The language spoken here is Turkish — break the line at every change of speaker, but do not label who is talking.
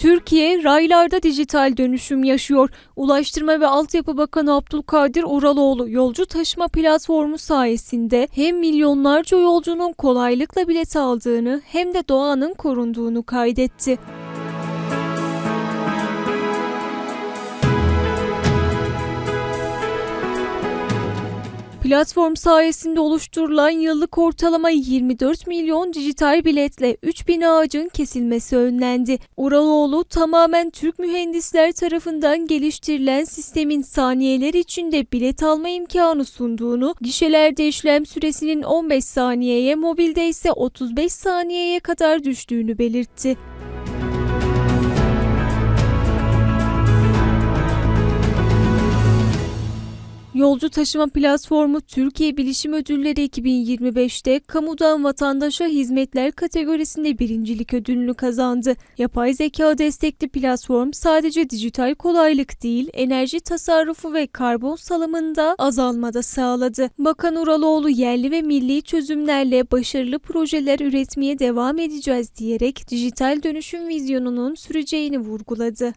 Türkiye raylarda dijital dönüşüm yaşıyor. Ulaştırma ve Altyapı Bakanı Abdülkadir Uraloğlu yolcu taşıma platformu sayesinde hem milyonlarca yolcunun kolaylıkla bilet aldığını hem de doğanın korunduğunu kaydetti. Platform sayesinde oluşturulan yıllık ortalama 24 milyon dijital biletle 3000 ağacın kesilmesi önlendi. Uraloğlu tamamen Türk mühendisler tarafından geliştirilen sistemin saniyeler içinde bilet alma imkanı sunduğunu, gişelerde işlem süresinin 15 saniyeye, mobilde ise 35 saniyeye kadar düştüğünü belirtti. Yolcu taşıma platformu Türkiye Bilişim Ödülleri 2025'te kamudan vatandaşa hizmetler kategorisinde birincilik ödülünü kazandı. Yapay zeka destekli platform sadece dijital kolaylık değil, enerji tasarrufu ve karbon salımında azalmada sağladı. Bakan Uraloğlu yerli ve milli çözümlerle başarılı projeler üretmeye devam edeceğiz diyerek dijital dönüşüm vizyonunun süreceğini vurguladı.